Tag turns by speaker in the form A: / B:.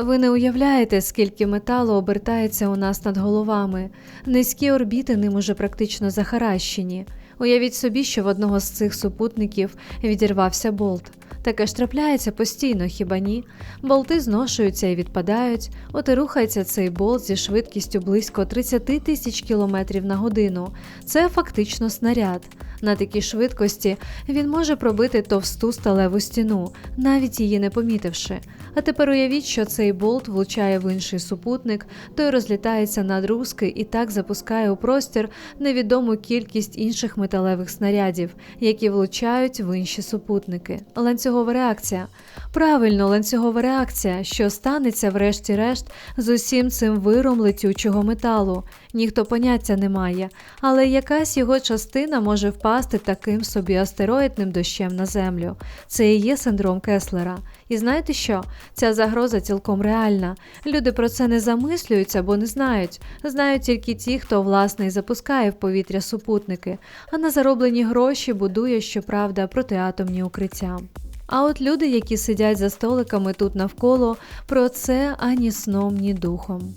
A: Ви не уявляєте, скільки металу обертається у нас над головами. Низькі орбіти ним уже практично захаращені. Уявіть собі, що в одного з цих супутників відірвався болт. Таке ж трапляється постійно, хіба ні? Болти зношуються і відпадають, от і рухається цей болт зі швидкістю близько 30 тисяч кілометрів на годину. Це фактично снаряд. На такій швидкості він може пробити товсту сталеву стіну, навіть її не помітивши. А тепер уявіть, що цей болт влучає в інший супутник, той розлітається на друзки і так запускає у простір невідому кількість інших металевих снарядів, які влучають в інші супутники. Ланцюгова реакція. Правильно, ланцюгова реакція, що станеться врешті-решт з усім цим виром летючого металу. Ніхто поняття не має, але якась його частина може впасти таким собі астероїдним дощем на землю. Це і є синдром Кеслера. І знаєте що? Ця загроза цілком реальна. Люди про це не замислюються, бо не знають. Знають тільки ті, хто власне і запускає в повітря супутники, а на зароблені гроші будує, щоправда, протиатомні укриття. А от люди, які сидять за столиками тут навколо, про це ані сном, ні духом.